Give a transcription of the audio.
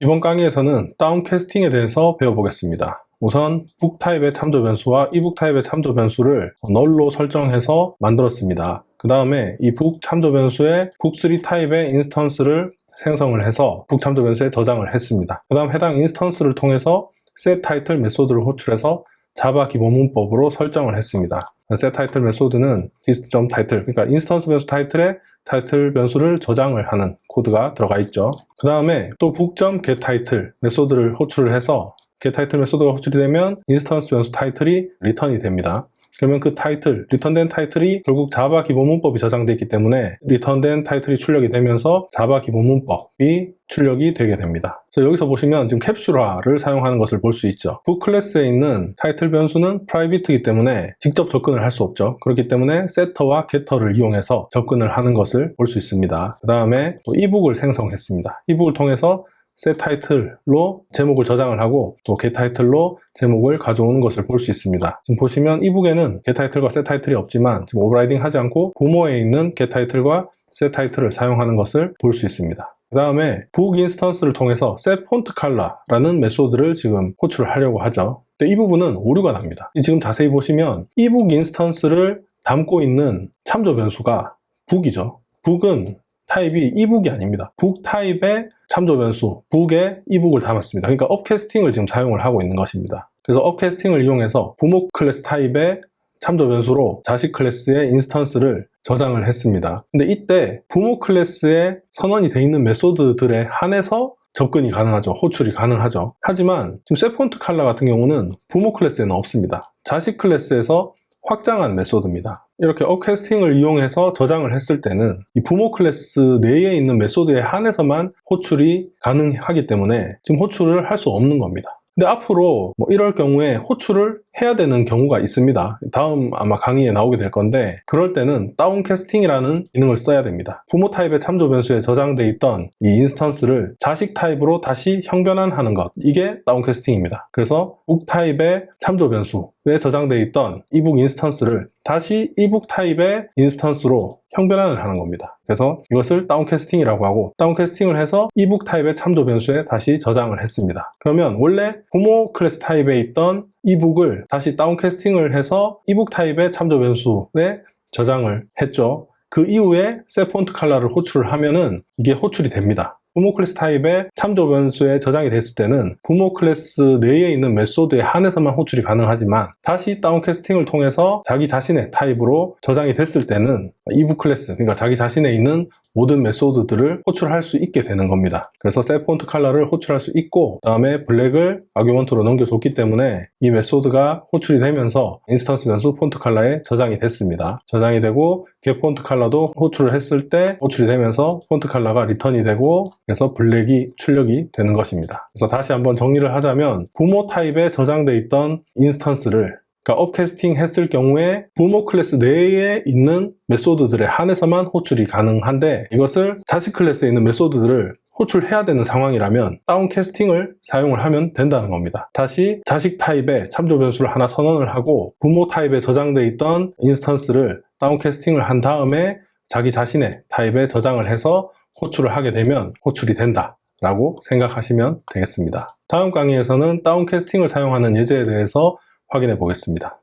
이번 강의에서는 다운 캐스팅에 대해서 배워보겠습니다. 우선 북 타입의 참조 변수와 이북 타입의 참조 변수를 널로 설정해서 만들었습니다. 그 다음에 이 북 참조 변수의 북3 타입의 인스턴스를 생성을 해서 북 참조 변수에 저장을 했습니다. 그 다음 해당 인스턴스를 통해서 set 타이틀 메소드를 호출해서 자바 기본 문법으로 설정을 했습니다. set 타이틀 메소드는 this.title 그러니까 인스턴스 변수 타이틀에 타이틀 변수를 저장을 하는 코드가 들어가 있죠. 그 다음에 또 북점 get 타이틀 메소드를 호출을 해서 get 타이틀 메소드가 호출이 되면 인스턴스 변수 타이틀이 리턴이 됩니다. 그러면 그 타이틀, 리턴된 타이틀이 결국 자바 기본 문법이 저장되어 있기 때문에 리턴된 타이틀이 출력이 되면서 자바 기본 문법이 출력이 되게 됩니다. 그래서 여기서 보시면 지금 캡슐화를 사용하는 것을 볼 수 있죠. 북 클래스에 있는 타이틀 변수는 프라이빗이기 때문에 직접 접근을 할 수 없죠. 그렇기 때문에 세터와 게터를 이용해서 접근을 하는 것을 볼 수 있습니다. 그 다음에 또 이북을 생성했습니다. 이북을 통해서 셋 타이틀로 제목을 저장을 하고 또 get 타이틀로 제목을 가져오는 것을 볼 수 있습니다. 지금 보시면 이북에는 get 타이틀과 set 타이틀이 없지만 지금 오버라이딩 하지 않고 부모에 있는 get 타이틀과 set 타이틀을 사용하는 것을 볼 수 있습니다. 그 다음에 북 인스턴스를 통해서 set font color라는 메소드를 지금 호출을 하려고 하죠. 이 부분은 오류가 납니다. 지금 자세히 보시면 이북 인스턴스를 담고 있는 참조 변수가 북이죠. 북은 타입이 이북이 아닙니다. 북 타입의 참조 변수 북에 이북을 담았습니다. 그러니까 업캐스팅을 지금 사용을 하고 있는 것입니다. 그래서 업캐스팅을 이용해서 부모 클래스 타입의 참조 변수로 자식 클래스의 인스턴스를 저장을 했습니다. 근데 이때 부모 클래스에 선언이 되어 있는 메소드들에 한해서 접근이 가능하죠. 호출이 가능하죠. 하지만 지금 세폰트 칼라 같은 경우는 부모 클래스에는 없습니다. 자식 클래스에서 확장한 메소드입니다. 이렇게 업캐스팅을 이용해서 저장을 했을 때는 이 부모 클래스 내에 있는 메소드에 한해서만 호출이 가능하기 때문에 지금 호출을 할 수 없는 겁니다. 근데 앞으로 뭐 이럴 경우에 호출을 해야 되는 경우가 있습니다. 다음 아마 강의에 나오게 될 건데 그럴 때는 다운캐스팅이라는 기능을 써야 됩니다. 부모 타입의 참조 변수에 저장돼 있던 이 인스턴스를 자식 타입으로 다시 형변환하는 것 이게 다운캐스팅입니다. 그래서 북 타입의 참조 변수에 저장돼 있던 이북 인스턴스를 다시 이북 타입의 인스턴스로 형변환을 하는 겁니다. 그래서 이것을 다운캐스팅이라고 하고 다운캐스팅을 해서 이북 타입의 참조 변수에 다시 저장을 했습니다. 그러면 원래 부모 클래스 타입에 있던 이북을 다시 다운캐스팅을 해서 이북 타입의 참조 변수에 저장을 했죠. 그 이후에 셋폰트 칼라를 호출을 하면은 이게 호출이 됩니다. 부모 클래스 타입의 참조 변수에 저장이 됐을 때는 부모 클래스 내에 있는 메소드에 한해서만 호출이 가능하지만 다시 다운캐스팅을 통해서 자기 자신의 타입으로 저장이 됐을 때는 이북 클래스 그러니까 자기 자신에 있는 모든 메소드들을 호출할 수 있게 되는 겁니다. 그래서 셋폰트 칼라를 호출할 수 있고 그 다음에 블랙을 아규먼트로 넘겨줬기 때문에 이 메소드가 호출이 되면서 인스턴스 변수 폰트 칼라에 저장이 됐습니다. 저장이 되고 겟 폰트 칼라도 호출을 했을 때 호출이 되면서 폰트 칼라가 리턴이 되고 그래서 블랙이 출력이 되는 것입니다. 그래서 다시 한번 정리를 하자면 부모 타입에 저장돼 있던 인스턴스를 그러니까 업캐스팅 했을 경우에 부모 클래스 내에 있는 메소드들에 한해서만 호출이 가능한데 이것을 자식 클래스에 있는 메소드들을 호출해야 되는 상황이라면 다운캐스팅을 사용을 하면 된다는 겁니다. 다시 자식 타입의 참조 변수를 하나 선언을 하고 부모 타입에 저장돼 있던 인스턴스를 다운캐스팅을 한 다음에 자기 자신의 타입에 저장을 해서 호출을 하게 되면 호출이 된다. 라고 생각하시면 되겠습니다. 다음 강의에서는 다운캐스팅을 사용하는 예제에 대해서 확인해 보겠습니다.